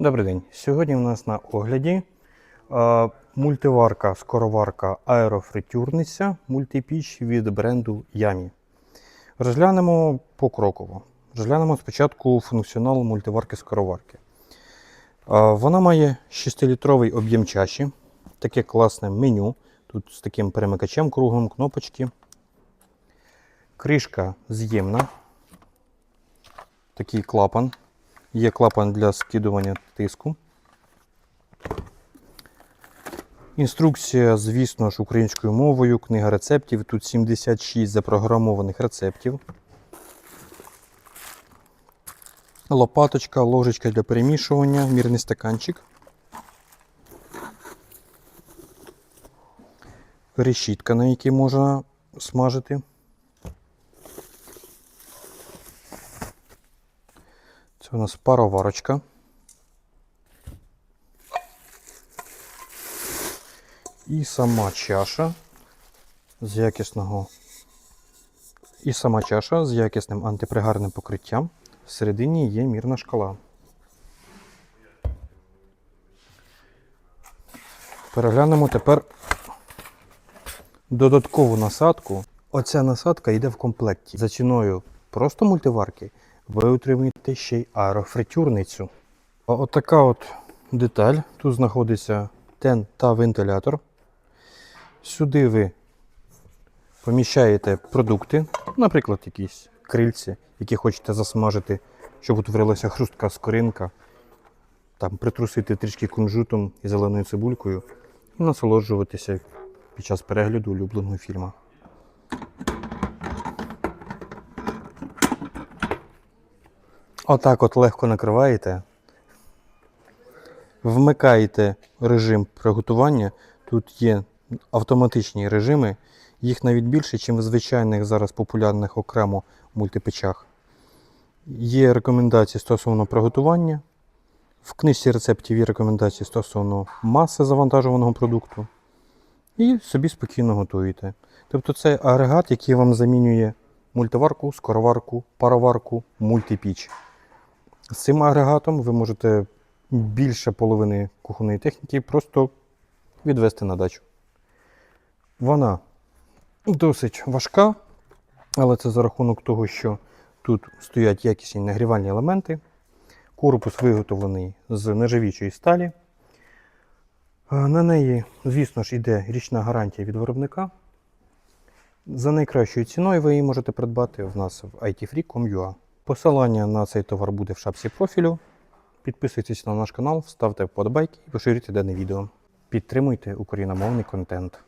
Добрий день. Сьогодні у нас на огляді е, мультиварка, скороварка аерофритюрниця мультипіч від бренду Ямі. Розглянемо покроково. Розглянемо спочатку функціонал мультиварки скороварки. Е, вона має 6-літровий об'єм чаші, таке класне меню. Тут з таким перемикачем круглим кнопочки. Кришка з'ємна. Такий клапан. Є клапан для скидування тиску. Інструкція, звісно ж, українською мовою, книга рецептів. Тут 76 запрограмованих рецептів. Лопаточка, ложечка для перемішування, мірний стаканчик. Решітка, на якій можна смажити. Це у нас пароварочка. І сама чаша з якісного. І сама чаша з якісним антипригарним покриттям. Всередині є мірна шкала. Переглянемо тепер додаткову насадку. Оця насадка йде в комплекті. За ціною просто мультиварки ви отримуєте ще й аерофритюрницю. Отака от деталь. Тут знаходиться тен та вентилятор. Сюди ви поміщаєте продукти, наприклад, якісь крильці, які хочете засмажити, щоб утворилася хрустка скоринка, там притрусити трішки кунжутом і зеленою цибулькою і насолоджуватися під час перегляду улюбленого фільму. Отак от легко накриваєте. Вмикаєте режим приготування. Тут є автоматичні режими. Їх навіть більше, ніж в звичайних зараз популярних окремо мультипечах. Є рекомендації стосовно приготування. В книжці рецептів є рекомендації стосовно маси завантажуваного продукту. І собі спокійно готуєте. Тобто це агрегат, який вам замінює мультиварку, скороварку, пароварку, мультипіч. З цим агрегатом ви можете більше половини кухонної техніки просто відвести на дачу. Вона досить важка, але це за рахунок того, що тут стоять якісні нагрівальні елементи. Корпус виготовлений з нержавічої сталі. На неї, звісно ж, йде річна гарантія від виробника. За найкращою ціною ви її можете придбати в нас в itfree.com.ua. Посилання на цей товар буде в шапці профілю. Підписуйтесь на наш канал, ставте вподобайки і поширюйте дане відео. Підтримуйте україномовний контент.